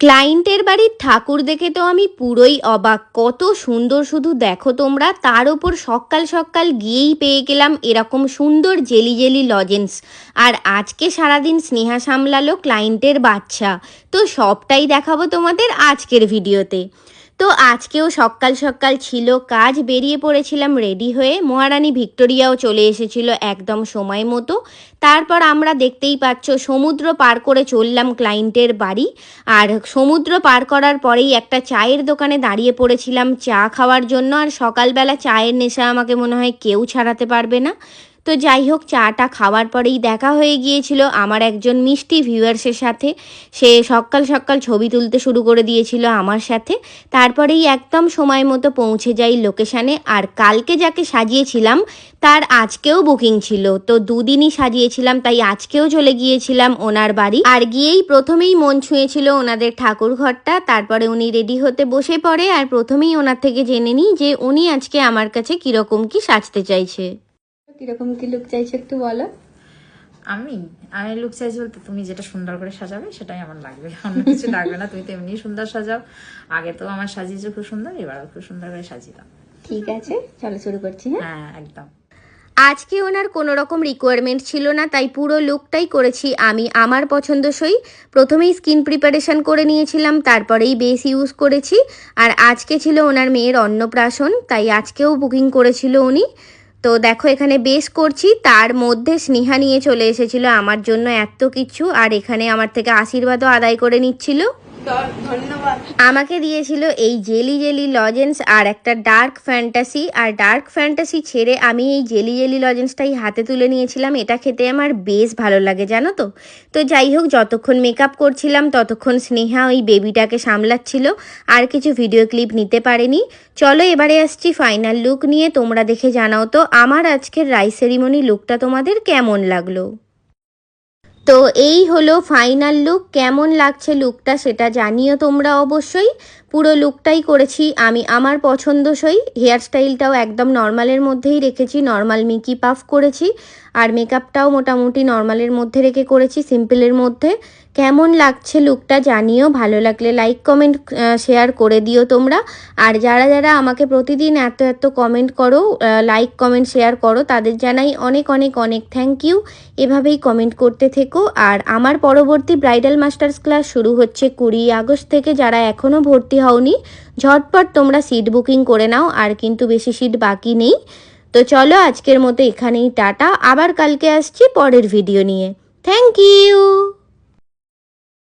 ক্লায়েন্টের বাড়ির ঠাকুর দেখে তো আমি পুরোই অবাক। কত সুন্দর শুধু দেখো তোমরা, তার ওপর সকাল সকাল গিয়েই পেয়ে গেলাম এরকম সুন্দর জেলি জেলি লজেন্স আর আজকে সারাদিন স্নেহা সামলালো ক্লায়েন্টের বাচ্চা। তো সবটাই দেখাবো তোমাদের আজকের ভিডিওতে। তো আজকেও সকাল সকাল ছিল কাজ, বেরিয়ে পড়েছিলাম রেডি হয়ে। মহারানী ভিক্টোরিয়াও চলে এসেছিল একদম সময় মতো। তারপর আমরা দেখতেই পাচ্ছ সমুদ্র পার করে চললাম ক্লায়েন্টের বাড়ি। আর সমুদ্র পার করার পরেই একটা চায়ের দোকানে দাঁড়িয়ে পড়েছিলাম চা খাওয়ার জন্য। আর সকালবেলা চায়ের নেশা আমাকে মনে হয় কেউ ছাড়াতে পারবে না। তো যাই হোক, চাটা খাওয়ার পরেই দেখা হয়ে গিয়েছিল আমার একজন মিষ্টি ভিউয়ার্সের সাথে। সে সকাল সকাল ছবি তুলতে শুরু করে দিয়েছিল আমার সাথে। তারপরেই একদম সময় মতো পৌঁছে যাই লোকেশানে। আর কালকে যাকে সাজিয়েছিলাম, তার আজকেও বুকিং ছিল। তো দুদিনই সাজিয়েছিলাম, তাই আজকেও চলে গিয়েছিলাম ওনার বাড়ি। আর গিয়েই প্রথমেই মন ছুঁয়েছিল ওনাদের ঠাকুর ঘরটা। তারপরে উনি রেডি হতে বসে পড়ে। আর প্রথমেই ওনার থেকে জেনে নিই যে উনি আজকে আমার কাছে কীরকম কি সাজতে চাইছে। কীরকম কি লুক চাইছে একটু বলো। আমি? আমি লুক চাইছি বলতে তুমি যেটা সুন্দর করে সাজাবে সেটাই আমার লাগবে। অন্য কিছু লাগবে না তুমি তো এমনি সুন্দর সাজাও। আগে তো আমার সাজিয়েছো খুব সুন্দর এবার খুব সুন্দর করে সাজিয়ে দাও। ঠিক আছে চলো শুরু করছি হ্যাঁ? হ্যাঁ একদম। আজকে ওনার কোনো রকম রিকোয়ারমেন্ট ছিল না তাই পুরো লুকটাই করেছি আমি। আমার পছন্দসই প্রথমেই স্কিন প্রিপারেশন করে নিয়েছিলাম তারপরেই বেস ইউজ করেছি। আর আজকে ছিল ওনার মেয়ের অন্নপ্রাশন তাই আজকেও বুকিং করেছিল উনি। তো দেখো, এখানে বেস করছি। তার মধ্যে স্নেহা নিয়ে চলে এসেছিল আমার জন্য এত কিছু, আর এখানে আমার থেকে আশীর্বাদও আদায় করে নিচ্ছিল। আমাকে দিয়েছিল এই জেলি জেলি লজেন্স আর একটা ডার্ক ফ্যান্টাসি আর ডার্ক ফ্যান্টাসি ছেড়ে আমি এই জেলি জেলি লজেন্সটাই হাতে তুলে নিয়েছিলাম। এটা খেতে আমার বেশ ভালো লাগে, জানো তো? তো যাই হোক, যতক্ষণ মেকআপ করছিলাম, ততক্ষণ স্নেহা ওই বেবিটাকে সামলাচ্ছিল। আর কিছু ভিডিও ক্লিপ নিতে পারেনি। চলো এবারে আসছি ফাইনাল লুক নিয়ে। তোমরা দেখে জানাও তো আমার আজকের রাইস সেরিমনি লুকটা তোমাদের কেমন লাগল? তো এই হলো ফাইনাল লুক কেমন লাগছে লুকটা সেটা জানিও তোমরা অবশ্যই। পুরো লুকটাই করেছি আমি আমার পছন্দসই। হেয়ার স্টাইলটাও একদম নর্মালের মধ্যেই রেখেছি, নর্মাল মিকি পাফ করেছি। আর মেকআপটাও মোটামুটি নর্মালের মধ্যে রেখে করেছি সিম্পলের মধ্যে। কেমন লাগছে লুকটা জানিও, ভালো লাগলে লাইক কমেন্ট শেয়ার করে দিও তোমরা। আর যারা যারা আমাকে প্রতিদিন এত এত কমেন্ট করো লাইক কমেন্ট শেয়ার করো, তাদের জানাই অনেক অনেক অনেক থ্যাংক ইউ এভাবেই কমেন্ট করতে থেকো। আর আমার পরবর্তী ব্রাইডাল মাস্টার্স ক্লাস শুরু হচ্ছে কুড়ি আগস্ট থেকে। যারা এখনও ভর্তি হওনি, ঝটপট তোমরা সিট বুকিং করে নাও, আর কিন্তু বেশি সিট বাকি নেই। তো চলো আজকের মতো এখানেই টাটা। আবার কালকে আসছি পরের ভিডিও নিয়ে। Thank you